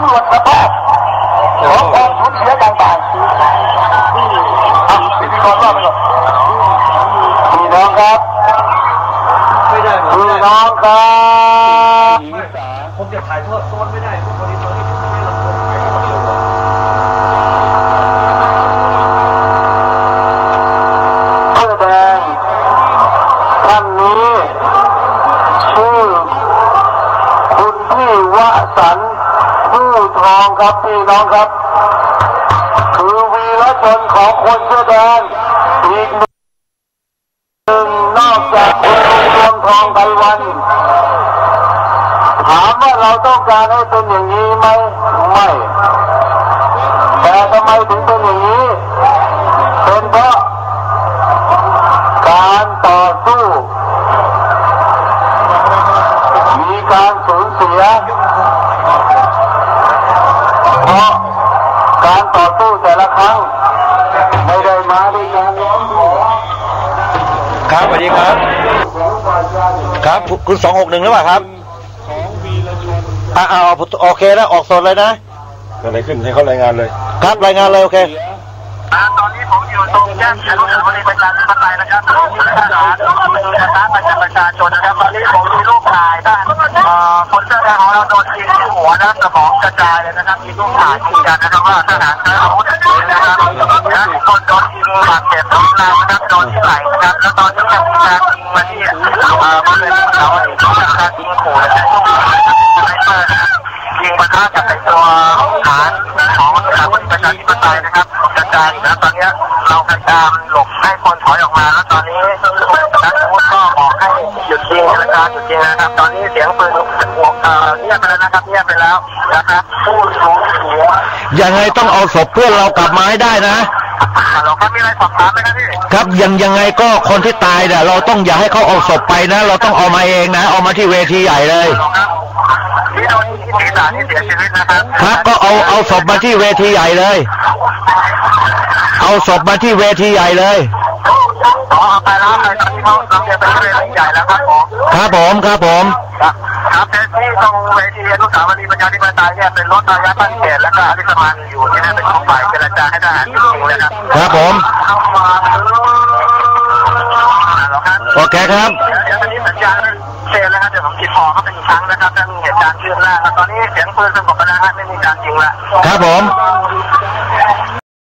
ำรวจสภาพของความสูญเสียต่างๆอะพิธีกรว่าไปก่อนพี่น้องครับไม่ได้หมดพี่ไม่ได้น้องครับผมจะถ่ายทอดโซนไม่ได้ ผู้องครับพี่น้องครับ คือวีรชนของคนเสื้อแดงอีกหนึ่งนอกจากคุณลุงรวมทองไต้วัน ถามว่าเราต้องการให้เป็นอย่างนี้ไหมไม่แต่ทำไมถึงเป็นอย่างนี้เป็นเพราะการต่อสู้ มีการสูญเสีย ครั้ง ไม่ได้มาด้วยการร้องขอครับสวัสดีครับ ครับคุณสองหกหนึ่งหรือเปล่าครับอ่าเอาโอเคแล้วออกสดเลยนะเกิดอะไรขึ้นให้เขารายงานเลย ครับรายงานเลยโอเค ตอนนี้ผมอยู่ตรงแยกอนุสาวรีย์ประชาธิปไตยนะครับทหารนะครับประชาประชาชนนะครับตอนนี้ผมมีรูปถ่ายท่านเอ่อคนเสื้อแดงของเราโดนยิงที่หัวนะสมองกระจายเลยนะครับมีรูปถ่ายยืนยันนะครับว่าทหารใช้อาวุธปืนนะครับและคนโดนยิงบาดเจ็บรุนแรงนะครับโดนที่ไหล่นะครับแล้วตอนนี้ยังมีการยิงมาที่เอ่อบริเวณเขาอดีตที่การยิงขู่นะครับสไนเปอร์นะครับยิงปะทะกับตัวฐานของสถาบันประชาธิปไตยนะครับ กระจายนะตอนนี้เราพยายามหลบให้คนถอยออกมาแล้วตอนนี้นักอาวุธก็บอกให้หยุดยิงนะครับหยุดยิงนะครับ ตอนนี้เสียงปืนเอ่อเงียบไปแล้วนะครับเงียบไปแล้วนะครับผู้สูญเสียยังไงต้องเอาศพเพื่อนเรากลับมาให้ได้นะฮัลโหลครับมีอะไรสอบถามไหมครับพี่ครับยังยังไงก็คนที่ตายเนี่ยเราต้องอย่าให้เขาเอาศพไปนะ เราต้องเอามาเองนะ เอามาที่เวทีใหญ่เลยฮัลโหลครับที่โดน ยิงที่ศีรษะที่เสียชีวิตนะครับครับก็เอาเอาศพมาที่เวทีใหญ่เลย เอาศพมาที่เวทีใหญ่เลยขอเอาไปแล้วไปตอนนี้เขาเรียนไปที่เวทีใหญ่แล้วครับผมครับผมครับผมครับเป็นที่ตรงเวทีอนุสาวรีย์ประชาธิปไตยเนี่ยเป็นรถระยะตั้งเขตแล้วก็อภิสมานอยู่ที่นั่นเป็นของฝ่ายเจรจาให้ทหารจริงๆนะครับครับผมโอเคครับ เจนนะครับเดี๋ยวผมติดต่อเขาเป็นครั้งนะครับจะมีเหตุการณ์เคืบหน้าตอนนี้เสียงปืนสงบแล้วครับไม่มีการยิงแล้วครับผม